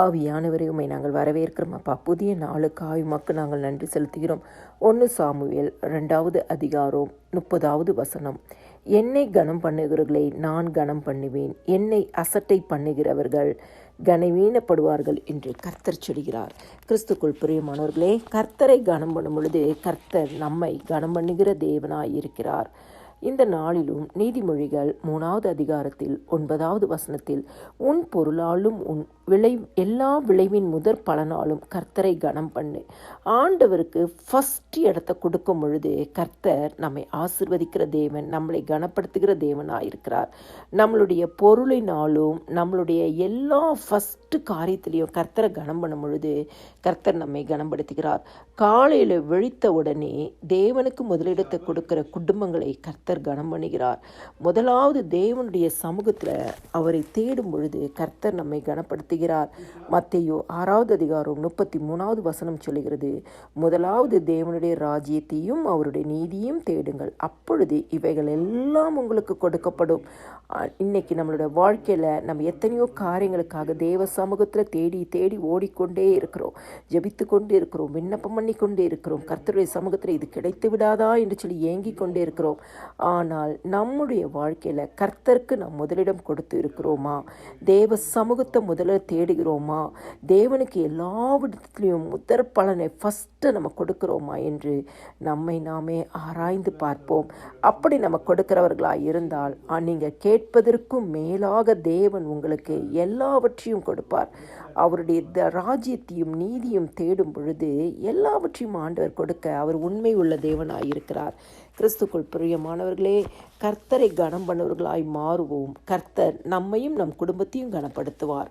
ஆவியானவரை நாங்கள் வரவேற்கிறோம். அப்பா புதிய நாளுக்கு ஆயுமாக்கு நாங்கள் நன்றி செலுத்துகிறோம். ஒன்று சாமுவேல் ரெண்டாவது அதிகாரம் முப்பதாவது வசனம். என்னை கனம் பண்ணுகிறவர்களை நான் கனம் பண்ணுவேன். என்னை அசட்டை பண்ணுகிறவர்கள் கனவீனப்படுவார்கள் என்று கர்த்தர் சொல்கிறார். கிறிஸ்துக்குள் பிரியமானவர்களே கர்த்தரை கனம் பண்ணும் பொழுது கர்த்தர் நம்மை கனம் பண்ணுகிற தேவனாய் இருக்கிறார். இந்த நாளிலும் நீதிமொழிகள் மூணாவது அதிகாரத்தில் ஒன்பதாவது வசனத்தில் உன் பொருளாலும் உன் விளை எல்லா விளைவின் முதற் பலனாலும் கர்த்தரை கனம் பண்ணு. ஆண்டவருக்கு ஃபஸ்ட் இடத்த கொடுக்கும் பொழுது கர்த்தர் நம்மை ஆசிர்வதிக்கிற தேவன் நம்மளை கனப்படுத்துகிற தேவனாயிருக்கிறார் நம்மளுடைய பொருளினாலும் நம்மளுடைய எல்லா ஃபஸ்ட்டு காரியத்திலையும் கர்த்தரை கனம் பண்ணும் பொழுது கர்த்தர் நம்மை கனப்படுத்துகிறார். காலையில் விழித்த உடனே தேவனுக்கு முதலிடத்தை கொடுக்கிற குடும்பங்களை கர்த்தர் கனம் பண்ணுகிறார். முதலாவது தேவனுடைய சமூகத்தில் அவரை தேடும் பொழுது கர்த்தர் நம்மை கனப்படுத்துகிறார் மத்தையோ ஆறாவது அதிகாரம் முப்பத்தி மூணாவது வசனம் சொல்கிறது முதலாவது தேவனுடைய ராஜ்யத்தையும் அவருடைய நீதியும் தேடுங்கள். அப்பொழுது இவைகள் எல்லாம் உங்களுக்கு கொடுக்கப்படும். இன்னைக்கு நம்மளோட வாழ்க்கையில் நம்ம எத்தனையோ காரியங்களுக்காக தேவ சமூகத்தில் தேடி தேடி ஓடிக்கொண்டே இருக்கிறோம். ஜபித்து கொண்டே இருக்கிறோம். விண்ணப்பம் பண்ணி கொண்டே இருக்கிறோம். கர்த்தருடைய சமூகத்தில் இது கிடைத்து விடாதா என்று சொல்லி ஏங்கி கொண்டே இருக்கிறோம். ஆனால் நம்முடைய வாழ்க்கையில் கர்த்தருக்கு நாம் முதலிடம் கொடுத்து இருக்கிறோமா? தேவ சமூகத்தை முதலில் தேடுகிறோமா? தேவனுக்கு எல்லா விதத்துலேயும் முதற் பலனை ஃபஸ்ட்டு நம்ம கொடுக்குறோமா என்று நம்மை நாமே ஆராய்ந்து பார்ப்போம். அப்படி நம்ம கொடுக்கிறவர்களாக இருந்தால் நீங்கள் கேட்பதற்கும் மேலாக தேவன் உங்களுக்கு எல்லாவற்றையும் கொடுப்பார். அவருடைய த ராஜ்யத்தையும் நீதியும் தேடும் பொழுது எல்லாவற்றையும் ஆண்டவர் கொடுக்க அவர் உண்மை உள்ள தேவனாக இருக்கிறார். கிறிஸ்துக்குள் பிரியமானவர்களே கர்த்தரை கனம் பண்ணவர்களாய் மாறுவோம். கர்த்தர் நம்மையும் நம் குடும்பத்தையும் கனப்படுத்துவார்.